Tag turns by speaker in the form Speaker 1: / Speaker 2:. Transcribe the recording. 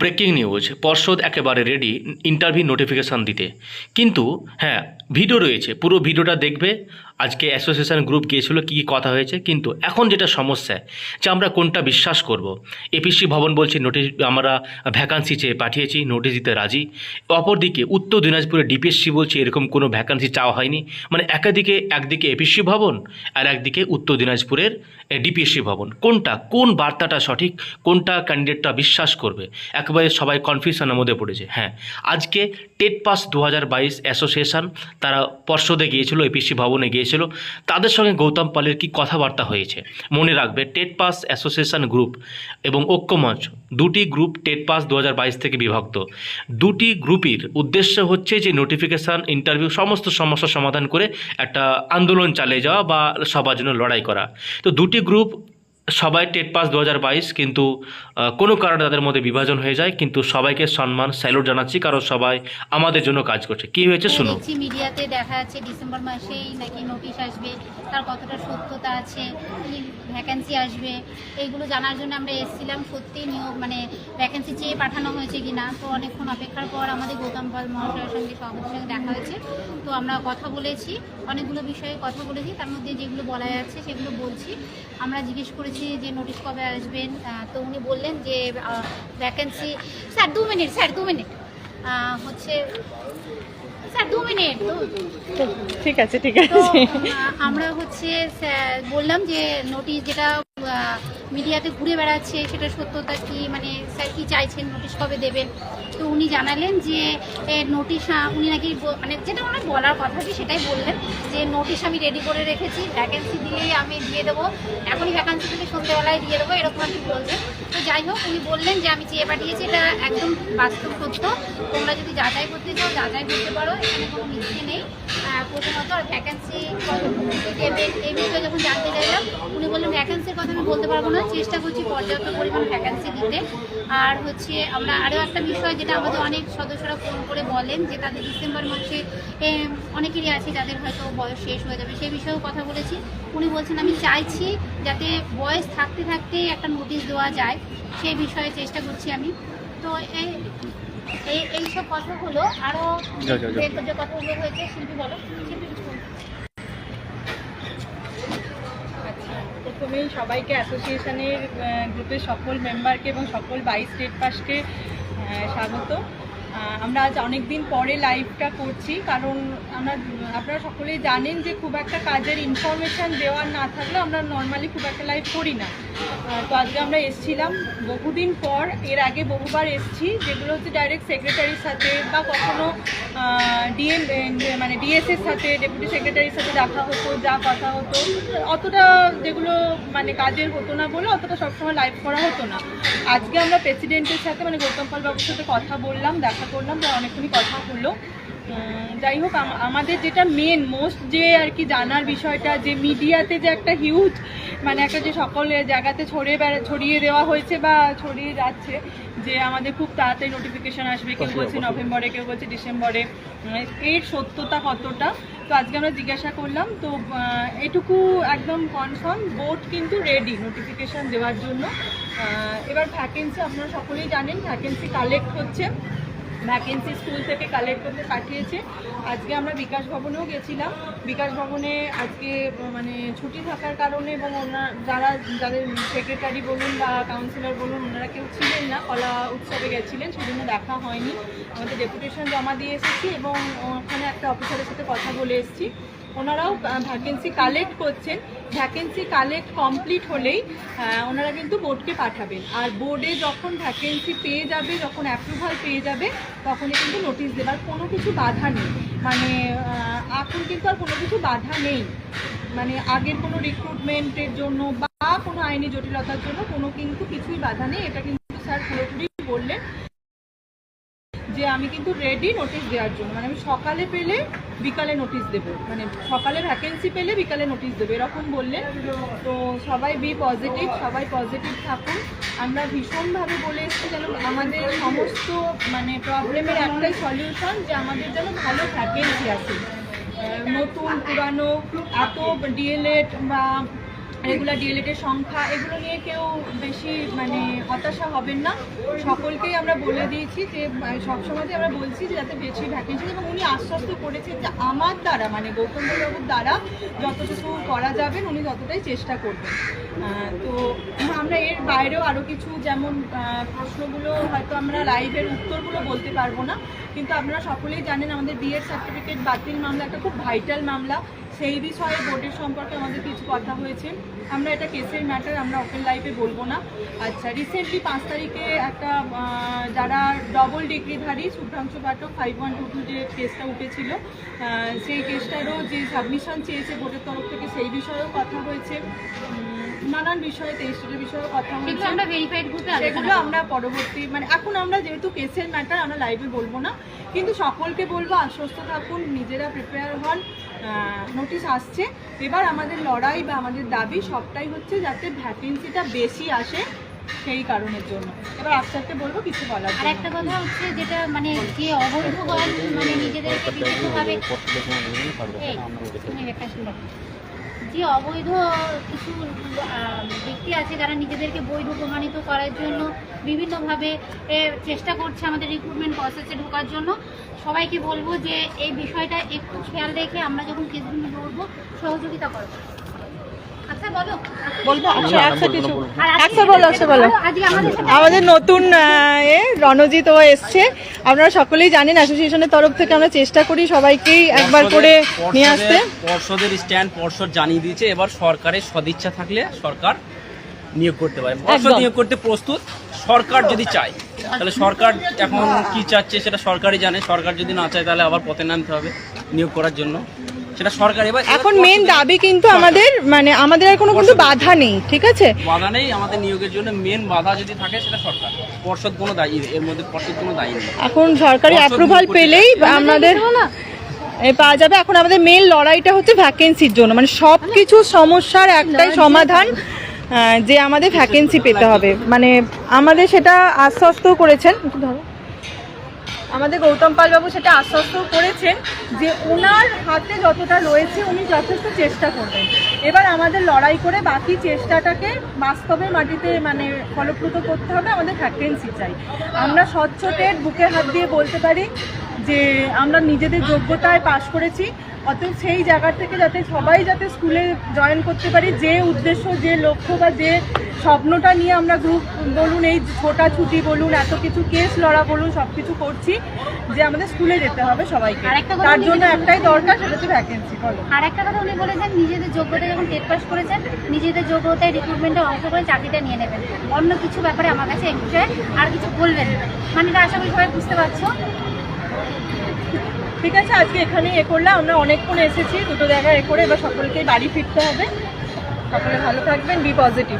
Speaker 1: Breaking news পর্ষদ একেবারে ready interview notification দিতে। কিন্তু হ্যাঁ ভিডিও রয়েছে, পুরো ভিডিওটা দেখবে আজকে অ্যাসোসিয়েশন গ্রুপ গিয়েছিল কী কী কথা হয়েছে, কিন্তু এখন যেটা সমস্যা, যে আমরা কোনটা বিশ্বাস করব। এপিসি ভবন বলছি নোটিশ আমরা ভ্যাকান্সি চেয়ে পাঠিয়েছি নোটিশ দিতে রাজি। অপরদিকে উত্তর দিনাজপুরে ডিপিএসসি বলছে এরকম কোনো ভ্যাকান্সি চাওয়া হয়নি। মানে একাদিকে একদিকে এপিসি ভবন আর একদিকে উত্তর দিনাজপুরের ডিপিএসসি ভবন। কোনটা, কোন বার্তাটা সঠিক, কোনটা ক্যান্ডিডেটটা বিশ্বাস করবে? একেবারে সবাই কনফিউশনের মধ্যে পড়েছে। হ্যাঁ আজকে টেট পাস দু হাজার বাইশ অ্যাসোসিয়েশন, তারা পর্ষদে গিয়েছিল, এপিসি ভবনে গিয়েছিল তাদের সঙ্গে গৌতম পালের কি কথাবার্তা হয়েছে? মনে রাখবে, টেট পাস অ্যাসোসিয়েশন গ্রুপ এবং ঐক্যমঞ্চ দুটি গ্রুপ টেট পাস দু হাজার বাইশ থেকে বিভক্ত। দুটি গ্রুপের উদ্দেশ্য হচ্ছে যে নোটিফিকেশান ইন্টারভিউ সমস্ত সমস্যার সমাধান করে একটা আন্দোলন চালিয়ে যাওয়া বা সবার জন্য লড়াই করা। তো দুটি গ্রুপ সবাই টেট পাস দু হাজার বাইশ, কিন্তু কোনো কারণে তাদের মধ্যে বিভাজন হয়ে যায়, কিন্তু সবাইকে সম্মান, স্যালুট জানাচ্ছি, কারণ সবাই আমাদের জন্য কাজ করছে। কি হয়েছে শুনো
Speaker 2: মিডিয়াতে দেখা যাচ্ছে ডিসেম্বর মাসেই নাকি নোটিশ আসবে, তার কতটা সত্যতা আছে ভ্যাকেন্সি আসবে এইগুলো জানার জন্য আমরা এসেছিলাম, সত্যি নিয়োগ মানে ভ্যাকেন্সি চেয়ে পাঠানো হয়েছে কি না তো অনেকক্ষণ অপেক্ষার পর আমাদের গৌতম পাল মহাশয়ের সঙ্গে সভাপতির সঙ্গে দেখা হয়েছে, তো আমরা কথা বলেছি, অনেকগুলো বিষয়ে কথা বলেছি, তার মধ্যে যেগুলো বলা যাচ্ছে সেগুলো বলছি, আমরা জিজ্ঞেস করেছি যে নোটিশ কবে আসবেন? তো উনি বললেন যে ভ্যাকেন্সি স্যার দু মিনিট স্যার দু মিনিট। আহ, হচ্ছে স্যার দু মিনিট।
Speaker 3: ঠিক আছে ঠিক আছে।
Speaker 2: আমরা হচ্ছে বললাম যে নোটিশ যেটা মিডিয়াতে ঘুরে বেড়াচ্ছে, সেটা সত্যতা কি মানে স্যার কি চাইছেন নোটিশ কবে দেবেন? তো উনি জানালেন যে নোটিশ উনি নাকি মানে যেটা ওনার বলার কথা কি সেটাই বললেন, যে নোটিশ আমি রেডি করে রেখেছি ভ্যাকেন্সি দিলেই আমি দিয়ে দেবো, এখনই ভ্যাকেন্সি দিলে সন্ধ্যেবেলায় দিয়ে দেবো, এরকম আর কি বলছেন তো যাই হোক, উনি বললেন যে আমি চেয়ে পাঠিয়েছি, এটা একদম বাস্তব সত্য তোমরা যদি যাচাই করতে চাও, যাচাই করতে পারো, এখানে কোনো মিথ্যে নেই। প্রথমত ভ্যাকেন্সি এই বিষয়ে যখন জানতে চাইলাম, উনি বললেন ভ্যাকেন্সির কথা আমি বলতে পারব না, চেষ্টা করছি পর্যাপ্ত পরিমাণ ভ্যাকেন্সি দিতে। আর হচ্ছে আমরা আরও একটা বিষয় যেটা আমাদের অনেক সদস্যরা ফোন করে বলেন, যে তাদের ডিসেম্বর মাসে অনেকেরই আছে যাদের হয়তো বয়স শেষ হয়ে যাবে সেই বিষয়েও কথা বলেছি। উনি বলছেন, আমি চাইছি যাতে বয়স থাকতে থাকতেই একটা নোটিশ দেওয়া যায় সেই বিষয়ে চেষ্টা করছি আমি। তো এই এইসব কথাগুলো আরও। যে যে কথাগুলো হয়েছে শিল্পী বলো শিল্পী।
Speaker 3: আচ্ছা, প্রথমেই সবাইকে অ্যাসোসিয়েশনের গ্রুপের সকল মেম্বারকে এবং সকল বাইশ স্টেট পাসকে স্বাগত আহ, আমরা আজ অনেক দিন পরে লাইভটা করছি, কারণ আমরা, আপনারা সকলেই জানেন যে খুব একটা কাজের ইনফরমেশান দেওয়ার না থাকলে আমরা নর্মালি খুব একটা লাইভ করি না। তো আজকে আমরা এসছিলাম, বহুদিন পর, এর আগে বহুবার এসছি, যেগুলো হচ্ছে ডাইরেক্ট সেক্রেটারির সাথে বা কখনো ডিএম মানে ডিএসএর সাথে ডেপুটি সেক্রেটারির সাথে দেখা হতো, যা কথা হতো। অতটা যেগুলো মানে কাজের হতো না বলে অতটা সবসময় লাইভ করা হতো না। আজকে আমরা প্রেসিডেন্টের সাথে মানে গৌতম পাল বাবুর সাথে কথা বললাম, দেখা করলাম তার অনেকক্ষণই কথা হলো। যাই হোক আমাদের যেটা মেন মোস্ট যে আর কি জানার বিষয়টা যে মিডিয়াতে যে একটা হিউজ মানে একটা যে সকল জায়গাতে ছড়িয়ে বেড়া ছড়িয়ে দেওয়া হয়েছে বা ছড়িয়ে যাচ্ছে যে আমাদের খুব তাড়াতাড়ি নোটিফিকেশন আসবে কেউ বলছে নভেম্বরে কেউ বলছে ডিসেম্বরে এর সত্যতা কতটা? তো আজকে আমরা জিজ্ঞাসা করলাম তো এটুকু একদম কনফার্ম বোর্ড কিন্তু রেডি নোটিফিকেশন দেওয়ার জন্য। এবার ভ্যাকেন্সি আপনারা সকলেই জানেন ভ্যাকেন্সি কালেক্ট হচ্ছে। ভ্যাকেন্সি স্কুল থেকে কালেক্ট করতে পাঠিয়েছে। আজকে আমরা বিকাশ ভবনেও গেছিলাম। বিকাশ ভবনে আজকে মানে ছুটি থাকার কারণে এবং ওনার যারা, যাদের সেক্রেটারি বলুন বা কাউন্সিলর বলুন, ওনারা কেউ ছিলেন না। কলা উৎসবে গেছিলেন, সেজন্য দেখা হয়নি। আমাদের ডেপুটেশন জমা দিয়ে এসেছি এবং ওখানে একটা অফিসারের সাথে কথা বলে এসেছি। ওনারাও ভ্যাকেন্সি কালেক্ট করছেন। ভ্যাকেন্সি কালেক্ট কমপ্লিট হলেই ওনারা কিন্তু বোর্ডকে পাঠাবেন। আর বোর্ডে যখন ভ্যাকেন্সি পেয়ে যাবে, যখন অ্যাপ্রুভাল পেয়ে যাবে, তখনই কিন্তু নোটিশ দেবার কোনো কিছু বাধা নেই। মানে এখন কিন্তু আর কোনো কিছু বাধা নেই। মানে আগের কোনো রিক্রুটমেন্টের জন্য বা কোনো আইনি জটিলতার জন্য কোনো কিন্তু কিছুই বাধা নেই। এটা কিন্তু স্যার পুরোপুরি বললেন। যে আমি কিন্তু রেডি নোটিশ দেওয়ার জন্য। মানে আমি সকালে পেলে বিকালে নোটিশ দেবো। মানে সকালে ভ্যাকেন্সি পেলে বিকালে নোটিশ দেবো। এরকম বললেন তো সবাই বি পজিটিভ সবাই পজিটিভ থাকুন। আমরা ভীষণভাবে বলে এসেছি যেন আমাদের সমস্ত মানে প্রবলেমের একটাই সলিউশন যে আমাদের যেন ভালো ভ্যাকেন্সি আছে নতুন, পুরানো, এত ডিএলএড বা রেগুলার ডিএলএডের সংখ্যা, এগুলো নিয়ে কেউ বেশি মানে হতাশা হবেন না। সকলকেই আমরা বলে দিয়েছি যে মানে সবসময় আমরা বলছি যে, যাতে বেশি ভ্যাকেন্সি এবং উনি আশ্বস্ত করেছেন যে, আমার দ্বারা মানে গৌতম বাবুর দ্বারা যতটুকু করা যাবে, উনি ততটাই চেষ্টা করবেন। তো আমরা এর বাইরেও আরও কিছু যেমন প্রশ্নগুলো হয়তো আমরা লাইভের উত্তরগুলো বলতে পারব না, কিন্তু আপনারা সকলেই জানেন আমাদের বিএড সার্টিফিকেট বাতিল মামলা একটা খুব ভাইটাল মামলা। সেই বিষয়ে বোর্ডের সম্পর্কে আমাদের কিছু কথা হয়েছে। আমরা এটা কেসের ম্যাটার আমরা ওপেন লাইফে বলব না। আচ্ছা রিসেন্টলি পাঁচ তারিখে একটা যারা double ডিগ্রিধারী Subhranshu Pathak five one two two যে কেসটা উঠেছিল সেই কেসটারও যে সাবমিশন চেয়েছে বোর্ডের তরফ থেকে সেই বিষয়েও কথা হয়েছে। নানান বিষয়ে তেইশটার বিষয়েও কথা হয়েছে।
Speaker 2: আমরা ভেরিফাইড গ্রুপে
Speaker 3: সেগুলো আমরা পরবর্তী মানে এখন আমরা যেহেতু কেসের ম্যাটার আমরা লাইভে বলব না। কিন্তু সকলকে বলব আশ্বস্ত থাকুন নিজেরা প্রিপেয়ার হন। নোটিশ আসছে। এবার আমাদের লড়াই বা আমাদের দাবি সবটাই হচ্ছে যাতে ভ্যাকেন্সিটা বেশি আসে সেই কারণের জন্য। এবার আস্তে আস্তে বলব কিছু বলার
Speaker 2: আর একটা কথা হচ্ছে যেটা মানে যে অবৈধগণ মানে নিজেদেরকে শুনো। যে অবৈধ কিছু ব্যক্তি আছে যারা নিজেদেরকে বৈধ প্রমাণিত করার জন্য বিভিন্নভাবে চেষ্টা করছে আমাদের রিক্রুটমেন্ট প্রসেসে ঢোকার জন্য। সবাইকে বলব যে এই বিষয়টা একটু খেয়াল রেখে আমরা যখন কেসগুলো লড়বো সহযোগিতা করব আচ্ছা বলো।
Speaker 3: বলব? আচ্ছা
Speaker 2: আমাদের
Speaker 3: নতুন এ রণজিৎ ও এসছে। আপনারা সকলেই জানেন অ্যাসোসিয়েশনের তরফ থেকে আমরা চেষ্টা করি সবাইকেই একবার করে নিয়ে আসতে।
Speaker 4: পর্ষদের স্ট্যান্ড পর্ষদ জানিয়ে দিয়েছে এবার সরকারের সদিচ্ছা থাকলে সরকার নিয়োগ করতে পারে।
Speaker 3: একদম।
Speaker 4: নিয়োগ করতে প্রস্তুত। সরকার যদি চায় তাহলে সরকার এখন কি চাচ্ছে সেটা সরকারই জানে। সরকার যদি না চায় তাহলে আবার পথে নামতে হবে নিয়োগ করার জন্য। সেটা সরকার এবার
Speaker 3: এখন মেন দাবি কিন্তু আমাদের মানে আমাদের আর কোনো কিন্তু বাধা নেই ঠিক আছে?
Speaker 4: বাধা নেই আমাদের নিয়োগের জন্য মেন বাধা যদি থাকে সেটা সরকার। পর্ষদ কোনো দায়ী এর মধ্যে পর্ষদ কোনো দায়ী নেই।
Speaker 3: এখন সরকারি অ্যাপ্রুভাল পেলেই আমাদের এ পাওয়া যাবে। এখন আমাদের মেন লড়াইটা হচ্ছে ভ্যাকেন্সির জন্য। মানে সব কিছু সমস্যার একটাই সমাধান। যে আমাদের ভ্যাকেন্সি পেতে হবে। মানে আমাদের সেটা আশ্বস্ত করেছেন। আমাদের গৌতম পালবাবু সেটা আশ্বস্ত করেছেন যে ওনার হাতে যতটা রয়েছে উনি যথেষ্ট চেষ্টা করবেন। এবার আমাদের লড়াই করে বাকি চেষ্টাটাকে বাস্তবে মাটিতে মানে ফলপ্রদ করতে হবে, আমাদের ভ্যাকেন্সি চাই। আমরা স্বচ্ছটের বুকে হাত দিয়ে বলতে পারি যে আমরা নিজেদের যোগ্যতায় পাশ করেছি অতএব সেই জায়গা থেকে যাতে সবাই যাতে স্কুলে জয়েন করতে পারি যে উদ্দেশ্য যে লক্ষ্য বা যে স্বপ্নটা নিয়ে আমরা গ্রুপ বলুন এই ছোটাছুটি বলুন এত কিছু কেস লড়া বলুন সব কিছু করছি যে আমাদের স্কুলে যেতে হবে সবাইকে। তার জন্য একটাই দরকার সেটা হচ্ছে ভ্যাকেন্সি বলো।
Speaker 2: আর একটা কথা উনি বলেছেন নিজেদের যোগ্যতা যখন টেট পাস করেছেন নিজেদের যোগ্যতায় রিক্রুটমেন্টে অংশ করে চাকরিটা নিয়ে নেবেন। অন্য কিছু ব্যাপারে আমার কাছে এই বিষয়ে আর কিছু বলবেন। মানে এটা আশা করি সবাই বুঝতে পারছ।
Speaker 3: ঠিক আছে, আজকে এখানেই এ করলাম। আমরা অনেকক্ষণ এসেছি, দুটো জায়গায় এ করে এবার সকলকেই বাড়ি ফিরতে হবে। সকলে ভালো থাকবেন বি পজিটিভ